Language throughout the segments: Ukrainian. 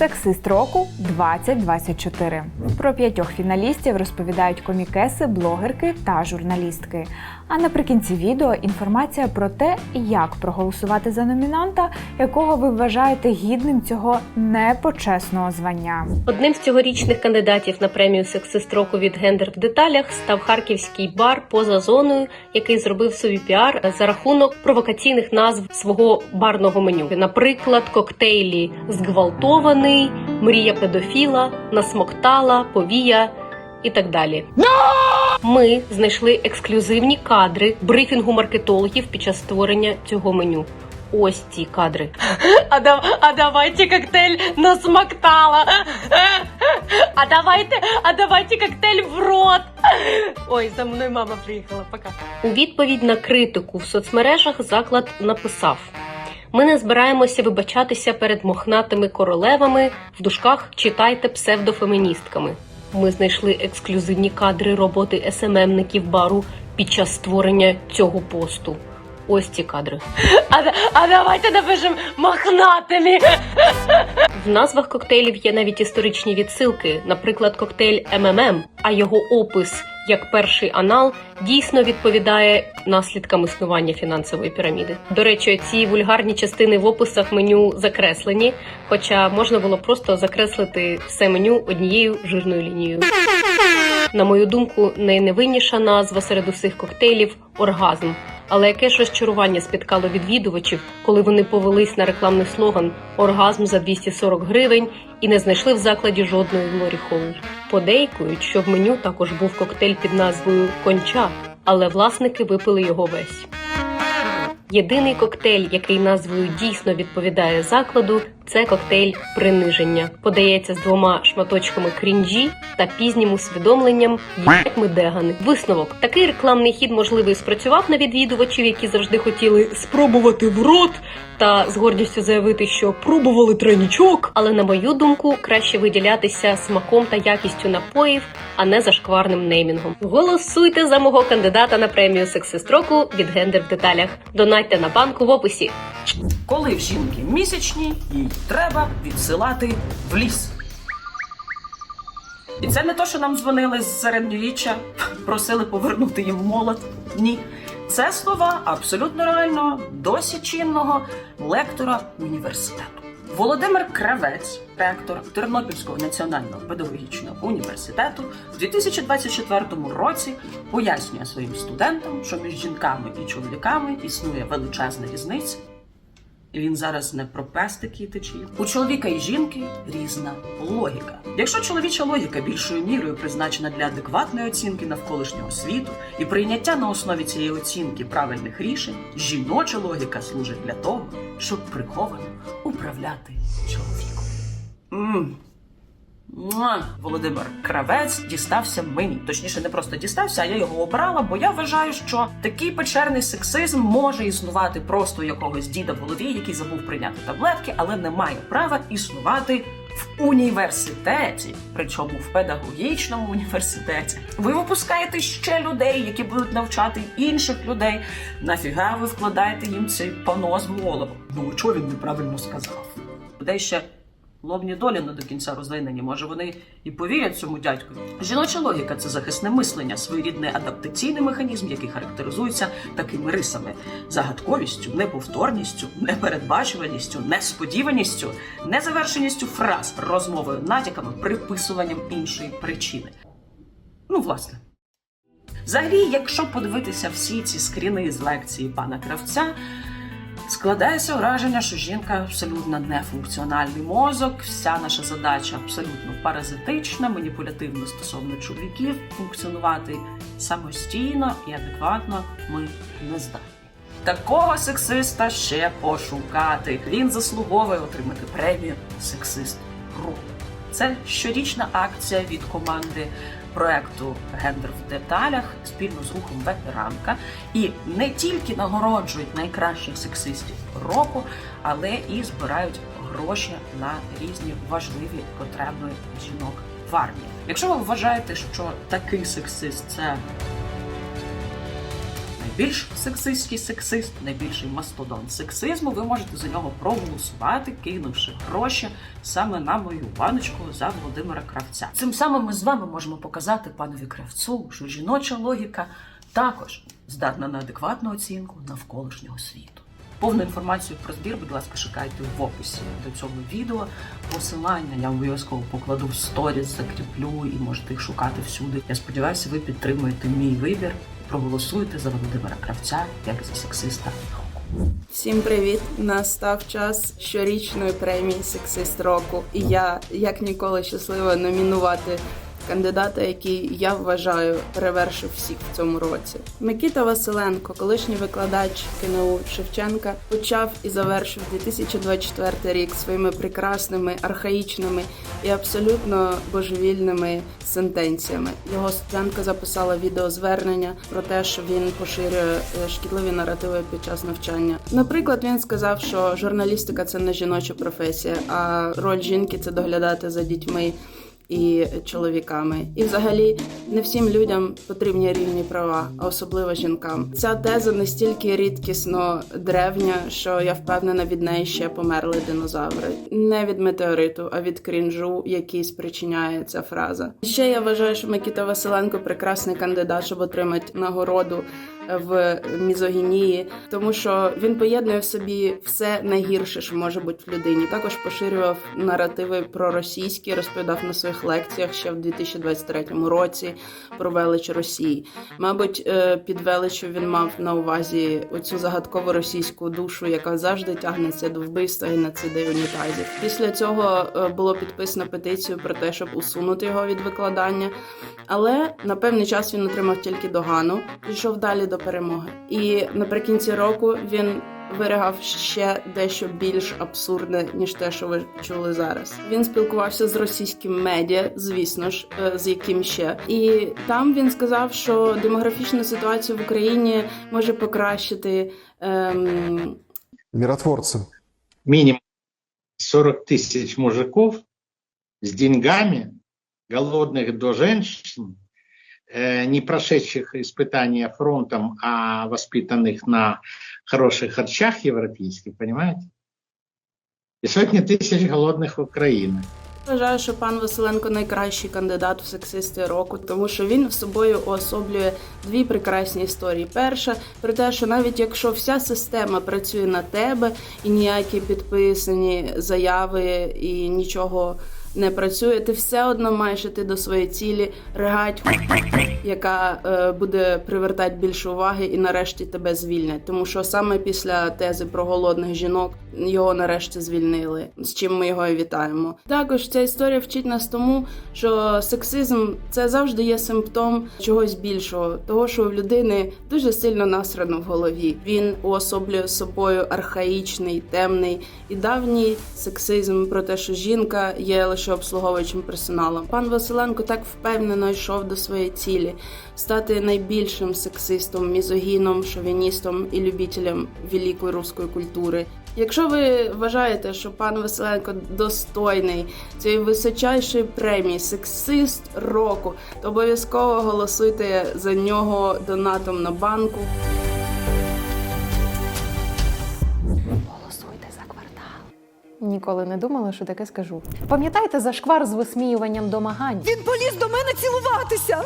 Сексист року 2024. Про п'ятьох фіналістів розповідають комікеси, блогерки та журналістки. А наприкінці відео інформація про те, як проголосувати за номінанта, якого ви вважаєте гідним цього непочесного звання. Одним з цьогорічних кандидатів на премію Сексист року від гендер в деталях став харківський бар поза зоною, який зробив собі піар за рахунок провокаційних назв свого барного меню. Наприклад, коктейлі зґвалтований, мрія педофіла, насмоктала, повія і так далі. Ми знайшли ексклюзивні кадри брифінгу маркетологів під час створення цього меню. Ось ці кадри. А, да, а давайте коктейль насмоктала. А давайте, а давайте коктейль в рот. Ой, за мною мама приїхала. Пока. У відповідь на критику в соцмережах заклад написав: ми не збираємося вибачатися перед мохнатими королевами в дужках читайте псевдофеміністками. Ми знайшли ексклюзивні кадри роботи СММників бару під час створення цього посту. Ось ці кадри. А, а давайте напишемо мохнатими. В назвах коктейлів є навіть історичні відсилки, наприклад, коктейль МММ, а його опис як перший анал дійсно відповідає наслідкам існування фінансової піраміди. До речі, ці вульгарні частини в описах меню закреслені, хоча можна було просто закреслити все меню однією жирною лінією. На мою думку, найневинніша назва серед усіх коктейлів оргазм. Але яке ж розчарування спіткало відвідувачів, коли вони повелись на рекламний слоган Оргазм за 240 гривень і не знайшли в закладі жодної Глорі Холл. Подейкують, що в меню також був коктейль під назвою Конча, але власники випили його весь. Єдиний коктейль, який назвою дійсно відповідає закладу, це коктейль приниження. Подається з двома шматочками крінжі та пізнім усвідомленням як ми дегани. Висновок такий рекламний хід можливий спрацював на відвідувачів, які завжди хотіли спробувати в рот та з гордістю заявити, що пробували тренічок. Але на мою думку, краще виділятися смаком та якістю напоїв, а не зашкварним неймінгом. Голосуйте за мого кандидата на премію Сексист року від гендер в деталях. Донатьте на банку в описі. Коли в жінки місячні, їй треба відсилати в ліс. І це не то, що нам дзвонили з середньовіччя, просили повернути їм молот. Ні. Це слова абсолютно реального, досі чинного лектора університету. Володимир Кравець, ректор Тернопільського національного педагогічного університету, в 2024 році пояснює своїм студентам, що між жінками і чоловіками існує величезна різниця. Він зараз не про пестики і течії. У чоловіка і жінки різна логіка. Якщо чоловіча логіка більшою мірою призначена для адекватної оцінки навколишнього світу і прийняття на основі цієї оцінки правильних рішень, жіноча логіка служить для того, щоб приховано управляти чоловіком. М. Володимир Кравець дістався мені. Точніше, не просто дістався, а я його обрала, бо я вважаю, що такий печерний сексизм може існувати просто у якогось діда в голові, який забув прийняти таблетки, але не має права існувати в університеті, причому в педагогічному університеті. Ви випускаєте ще людей, які будуть навчати інших людей. Нафіга ви вкладаєте їм цей понос в голову? Ну чого він неправильно сказав? Людей ще лобні долі не до кінця розвинені. Може, вони і повірять цьому дядьку. Жіноча логіка це захисне мислення, своєрідний адаптаційний механізм, який характеризується такими рисами: загадковістю, неповторністю, непередбачуваністю, несподіваністю, незавершеністю фраз, розмовою, натяками, приписуванням іншої причини. Ну, власне. Взагалі, якщо подивитися всі ці скріни з лекції пана кравця, Складається враження, що жінка абсолютно нефункціональний мозок, вся наша задача абсолютно паразитична, маніпулятивна стосовно чоловіків, функціонувати самостійно і адекватно ми не здатні. Такого сексиста ще пошукати. Він заслуговує отримати премію Сексист року. Це щорічна акція від команди проекту Гендер в деталях спільно з рухом ветеранка. І не тільки нагороджують найкращих сексистів року, але і збирають гроші на різні важливі потреби жінок в армії. Якщо ви вважаєте, що такий сексист це найбільш сексистський сексист, найбільший мастодон сексизму, ви можете за нього проголосувати, кинувши гроші саме на мою баночку за Володимира Кравця. Цим самим ми з вами можемо показати панові кравцу, що жіноча логіка також здатна на адекватну оцінку навколишнього світу. Повну інформацію про збір, будь ласка, шукайте в описі до цього відео. Посилання я обов'язково покладу в сторіс, закріплю і можете їх шукати всюди. Я сподіваюся, ви підтримуєте мій вибір. Проголосуйте за Володимира Кравця як за сексиста. Всім привіт! Настав час щорічної премії Сексист року. І я як ніколи щаслива номінувати кандидата, який я вважаю перевершив всіх в цьому році. Микита Василенко, колишній викладач КНУ Шевченка, почав і завершив 2024 рік своїми прекрасними, архаїчними і абсолютно божевільними сентенціями. Його студентка записала відеозвернення про те, що він поширює е, шкідливі наративи під час навчання. Наприклад, він сказав, що журналістика це не жіноча професія, а роль жінки це доглядати за дітьми. І чоловіками, і взагалі не всім людям потрібні рівні права, а особливо жінкам. Ця теза настільки рідкісно древня, що я впевнена, від неї ще померли динозаври. Не від метеориту, а від крінжу, який спричиняє ця фраза. Ще я вважаю, що Микита Василенко прекрасний кандидат, щоб отримати нагороду в мізогінії, тому що він поєднує в собі все найгірше, що може бути в людині. Також поширював наративи проросійські, розповідав на своїх лекціях ще в 2023 році про велич Росії. Мабуть, е, під величчю він мав на увазі оцю загадкову російську душу, яка завжди тягнеться до вбивства і нациди унітазів. Після цього е, було підписано петицію про те, щоб усунути його від викладання. Але на певний час він отримав тільки догану, пішов далі до перемоги. І наприкінці року він виригав ще дещо більш абсурдне, ніж те, що ви чули зараз. Він спілкувався з російським медіа, звісно ж, е, з яким ще. І там він сказав, що демографічну ситуацію в Україні може покращити. Ем, Миротворцы. минимум 40 тысяч мужиков с деньгами, голодных до женщин, э, не прошедших испытания фронтом, а воспитанных на хороших харчах европейских, понимаете? И сотни тысяч голодных в Украине. Вважаю, що пан Василенко найкращий кандидат в сексисти року, тому що він в собою уособлює дві прекрасні історії. Перша про те, що навіть якщо вся система працює на тебе і ніякі підписані заяви і нічого не працює, ти все одно маєш іти до своєї цілі, ригать, яка е, буде привертати більше уваги і нарешті тебе звільнять. Тому що саме після тези про голодних жінок його нарешті звільнили, з чим ми його і вітаємо. Також ця історія вчить нас тому, що сексизм це завжди є симптом чогось більшого, того, що в людини дуже сильно насрано в голові. Він уособлює собою архаїчний, темний і давній сексизм про те, що жінка є лише обслуговуючим персоналом. Пан Василенко так впевнено йшов до своєї цілі стати найбільшим сексистом, мізогіном, шовіністом і любителем великої руської культури. Якщо ви вважаєте, що пан Василенко достойний цієї височайшої премії сексист року, то обов'язково голосуйте за нього донатом на банку. Ніколи не думала, що таке скажу. Пам'ятаєте зашквар з висміюванням домагань? Він поліз до мене цілуватися.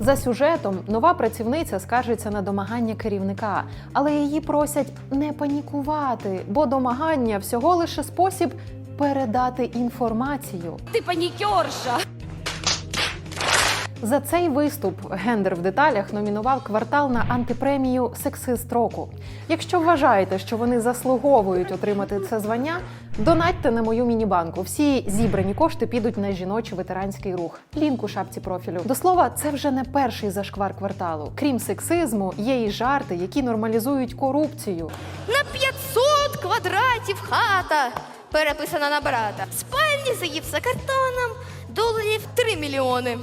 За сюжетом нова працівниця скаржиться на домагання керівника, але її просять не панікувати, бо домагання всього лише спосіб передати інформацію. Ти панікерша. За цей виступ гендер в деталях номінував квартал на антипремію Сексист року. Якщо вважаєте, що вони заслуговують отримати це звання, донатьте на мою мінібанку. Всі зібрані кошти підуть на жіночий ветеранський рух. Лінк у шапці профілю. До слова, це вже не перший зашквар кварталу. Крім сексизму, є і жарти, які нормалізують корупцію. На 500 квадратів хата переписана на брата. Спальні за гіпсокартоном, доларів 3 мільйони.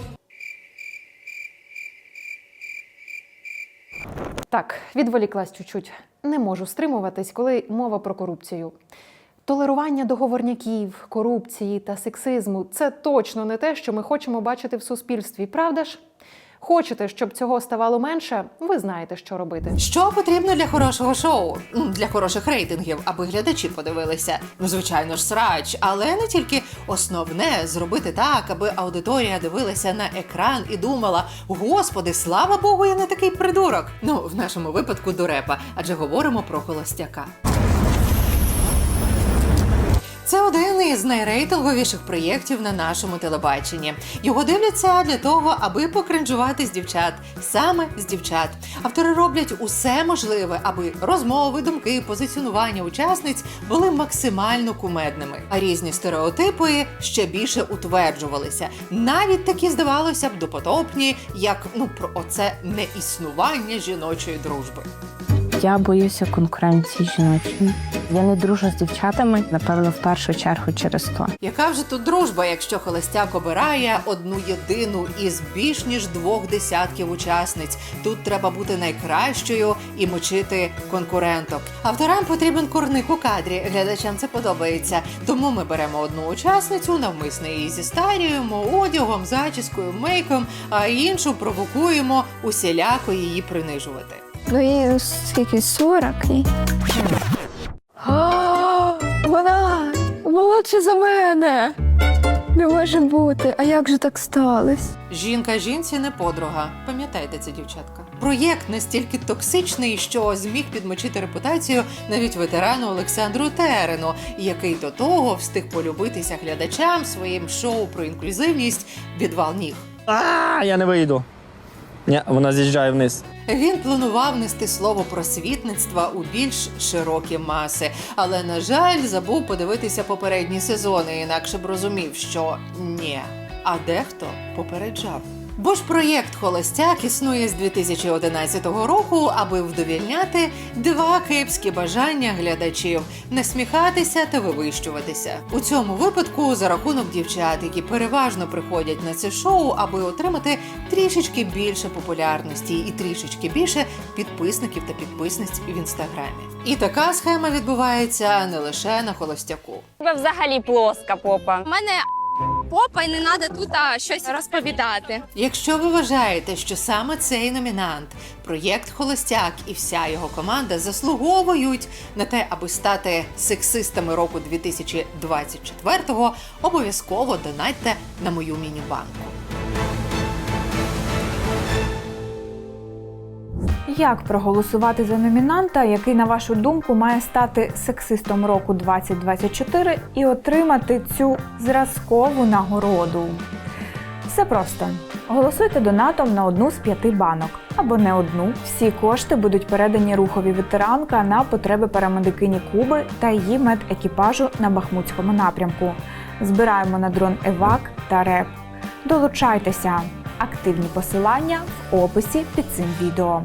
Так, відволіклась чуть-чуть. Не можу стримуватись, коли мова про корупцію. Толерування договорняків, корупції та сексизму це точно не те, що ми хочемо бачити в суспільстві, правда ж? Хочете, щоб цього ставало менше? Ви знаєте, що робити. Що потрібно для хорошого шоу? Для хороших рейтингів, аби глядачі подивилися. Ну, звичайно ж, срач, але не тільки основне зробити так, аби аудиторія дивилася на екран і думала: Господи, слава Богу, я не такий придурок. Ну, в нашому випадку дурепа, адже говоримо про холостяка. Це один із найрейтинговіших проєктів на нашому телебаченні. Його дивляться для того, аби покринжувати з дівчат, саме з дівчат. Автори роблять усе можливе, аби розмови, думки, позиціонування учасниць були максимально кумедними, а різні стереотипи ще більше утверджувалися. Навіть такі здавалося б допотопні, як ну про оце неіснування жіночої дружби. Я боюся конкуренції жіночої. Я не дружу з дівчатами, напевно, в першу чергу через то. Яка вже тут дружба, якщо холостяк обирає одну єдину із більш ніж двох десятків учасниць? Тут треба бути найкращою і мочити конкуренток. Авторам потрібен курник у кадрі. Глядачам це подобається. Тому ми беремо одну учасницю, навмисне її зістарюємо одягом, зачіскою, мейком, а іншу провокуємо усіляко її принижувати. Ну їй скільки 40 і... А, вона молодша за мене. Не може бути. А як же так сталося? Жінка жінці не подруга. Пам'ятайте це, дівчатка. Проєкт настільки токсичний, що зміг підмочити репутацію навіть ветерану Олександру Терену, який до того встиг полюбитися глядачам своїм шоу про інклюзивність відвал ніг. А, я не вийду. Ні, вона з'їжджає вниз. Він планував нести слово просвітництва у більш широкі маси, але на жаль, забув подивитися попередні сезони, інакше б розумів, що ні. А дехто попереджав. Бо ж проєкт Холостяк існує з 2011 року, аби вдовільняти два кепські бажання глядачів насміхатися та вивищуватися. У цьому випадку за рахунок дівчат, які переважно приходять на це шоу, аби отримати трішечки більше популярності і трішечки більше підписників та підписниць в інстаграмі. І така схема відбувається не лише на холостяку. Ви взагалі плоска попа. У мене попа і не треба тут а, щось розповідати. Якщо ви вважаєте, що саме цей номінант, проєкт Холостяк і вся його команда заслуговують на те, аби стати сексистами року 2024-го, обов'язково донатьте на мою міні-банку. Як проголосувати за номінанта, який, на вашу думку, має стати сексистом року 2024 і отримати цю зразкову нагороду? Все просто. Голосуйте донатом на одну з п'яти банок або не одну. Всі кошти будуть передані рухові ветеранка на потреби парамедикині Куби та її медекіпажу на Бахмутському напрямку. Збираємо на дрон Евак та РЕП. Долучайтеся! Активні посилання в описі під цим відео.